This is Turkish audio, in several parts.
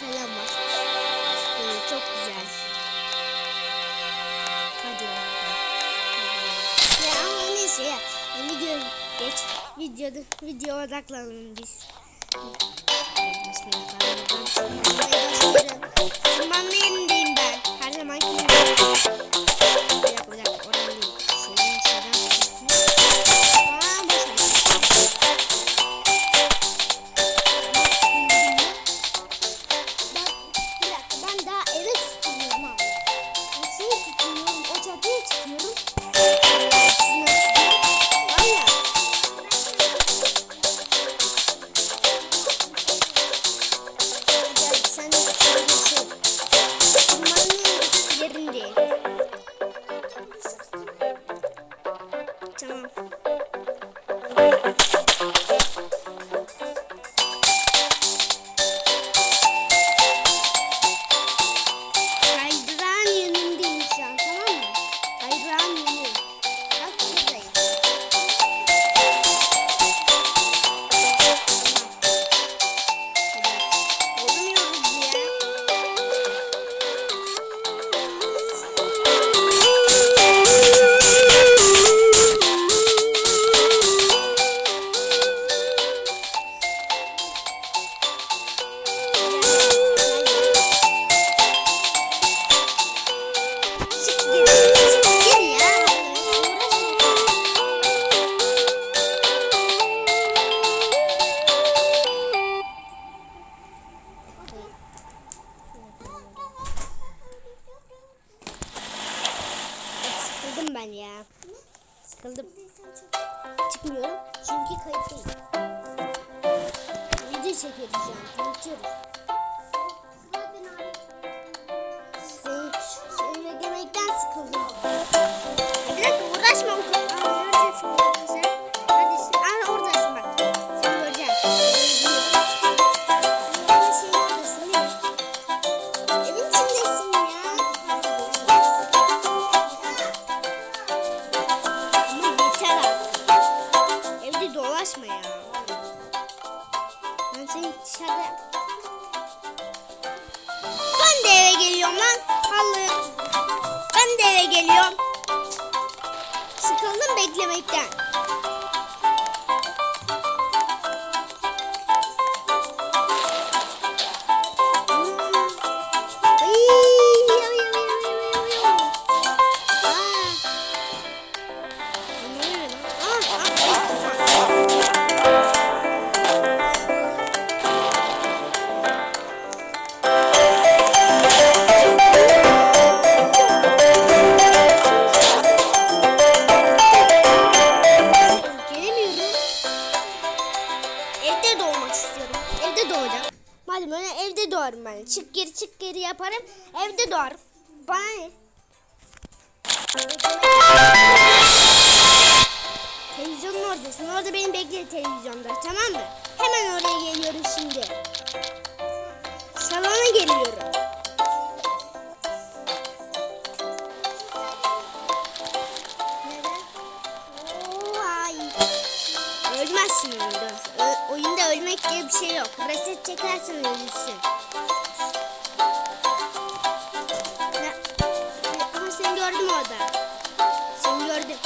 falan var. Böyle çok güzel. Hadi. Ya ama neyse ya. video geç. Videoda video odaklanalım biz. Bismillahirrahmanirrahim. Ben. Her zamanki gibi. Bir dakika bir dakika. Aa, boş dışarıda... Ben de eve geliyorum lan. Allah'ım. Ben de eve geliyorum. Sıkıldım beklemekten. Oradasın. Orada beni bekle televizyonda tamam mı? Hemen oraya geliyorum şimdi. Salona geliyorum. Ölmezsin oyunda. Ö- oyunda ölmek diye bir şey yok. Reset çekersen ölürsün. Ama seni gördüm orada. Seni gördüm.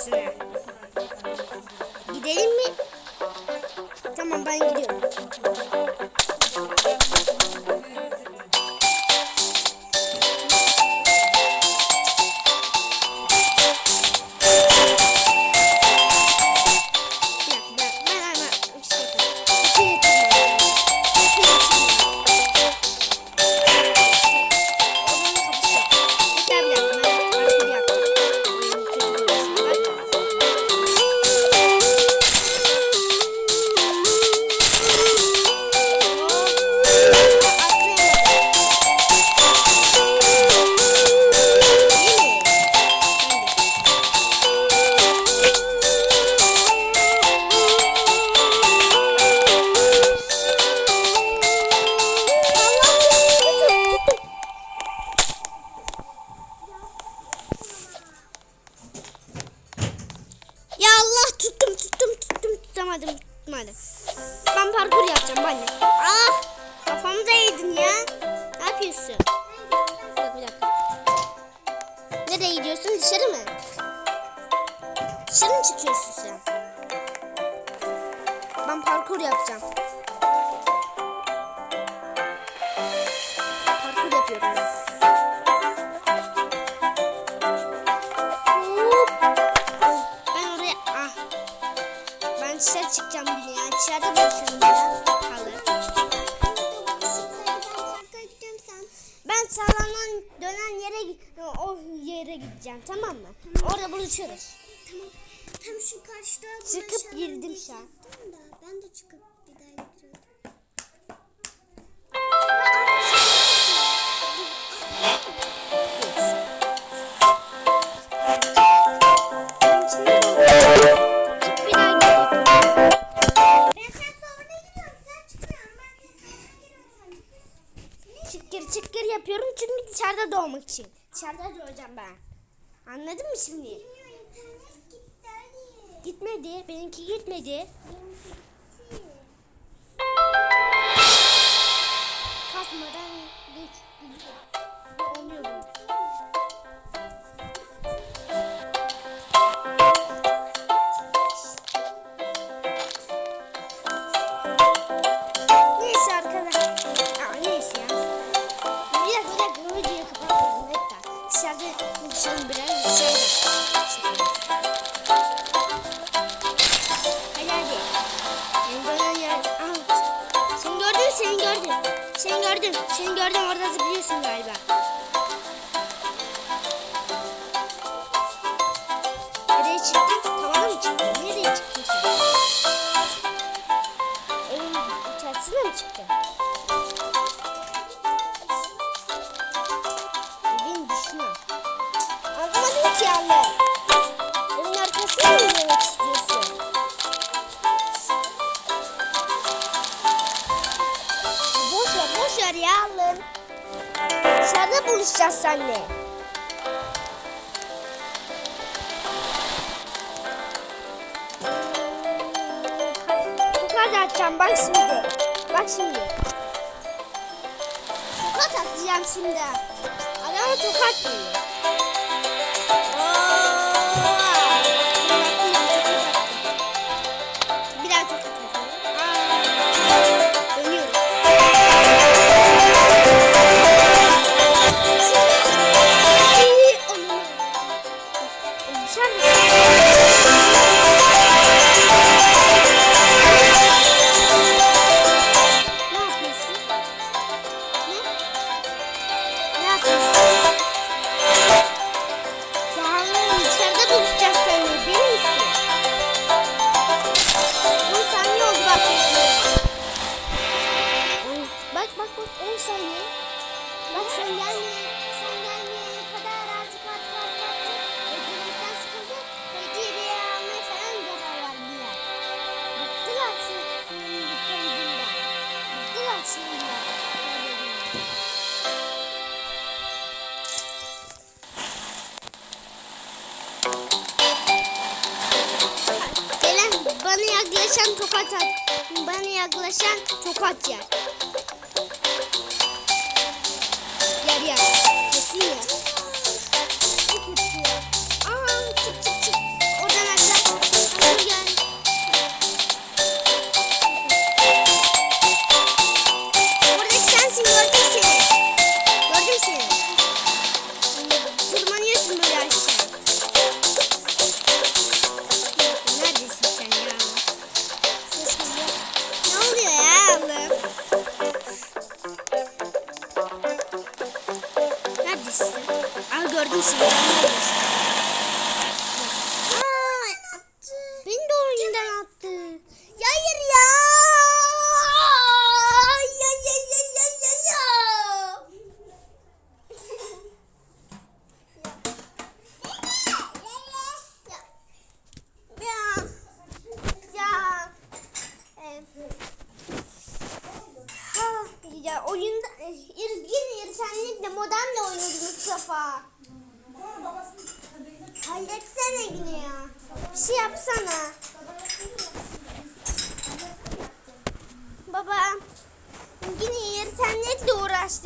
是 şimdi? Bilmiyorum, gitmedi. Benimki gitmedi. Kasmadan geç. Anlıyorum. Şimdi gördüm orada zıplıyorsun galiba. Nereye çıktın? Tavana mı çıktın? Nereye çıktın sen? Evin içerisine mi çıktın? Evin dışına. Aklıma ne ki? buluşacağız seninle. Tokat atacağım bak şimdi. Bak şimdi. Tokat atacağım şimdi. Adama tokat diyor. Baharları içeride buluşacağız seninle değil misin? On saniye oldu bak. Bak bak bak 10 saniye. Bak sen gelme. Yaklaşan tokat at. Bana yaklaşan tokat yer. Yer yer. Kesin yer.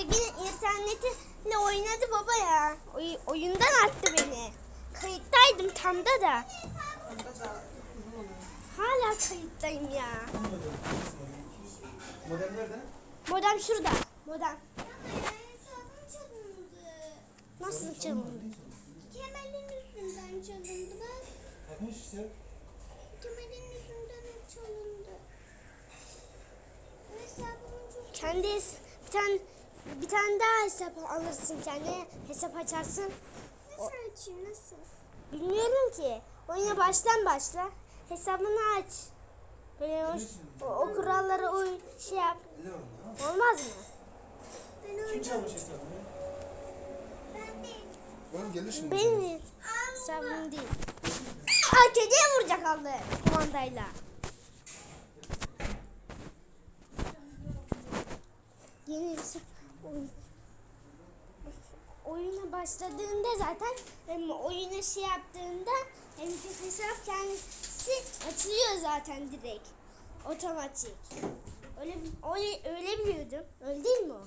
Yine internetle oynadı baba ya. Oy, oyundan attı beni. Kayıttaydım tam da da. Hala kayıttayım ya. Model nerede? Modem şurada. Modem. Nasıl çalındı? Kemal'in yüzünden çalındı. Bak Yapmış işte. Kemal'in yüzünden çalındı. Hesabımı çok Kendi hes- bir tane bir tane daha hesap alırsın kendine hesap açarsın. Nasıl açayım nasıl? Bilmiyorum ki. Oyuna baştan başla. Hesabını aç. Böyle o, o, o kurallara uy şey yap. Olmaz mı? Ben Kim çalmış hesabını? ben değil. Oğlum gelir şimdi. Benim hesabım değil. Aa kediye vuracak aldı kumandayla. Yeni hesap. Oyuna başladığında zaten hem oyuna şey yaptığında hem de hesap kendisi açılıyor zaten direkt. Otomatik. Öyle öyle, öyle biliyordum. Öyle değil mi o?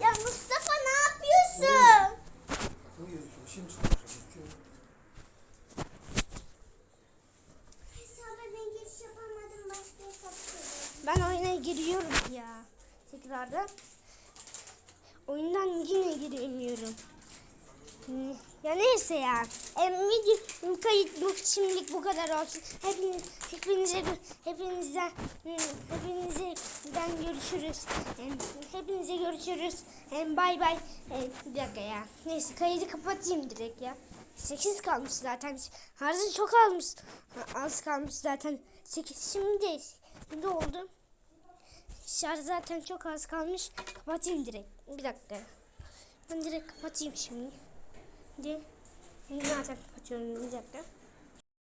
Ya Mustafa ne yapıyorsun? Ne gerekiyor? Şimdi çıkmış. Hesaba ben giriş yapamadım. Başka hesap koydum. Ben oyuna giriyorum ya. Tekrardan. Oyundan yine giremiyorum. Ya neyse ya. Em, video kayıt bu şimdilik bu kadar olsun. Hepiniz hepinize hepinizden hepinizden görüşürüz. Hepinize görüşürüz. Em, bay bay. Em, bir dakika ya. Neyse kaydı kapatayım direkt ya. 8 kalmış zaten. Harcı çok almış. Az kalmış zaten. 8 şimdi şimdi oldu. Şarj zaten çok az kalmış. Kapatayım direkt. Bir dakika. Ben direkt kapatayım şimdi. Şimdi zaten kapatıyorum bir dakika.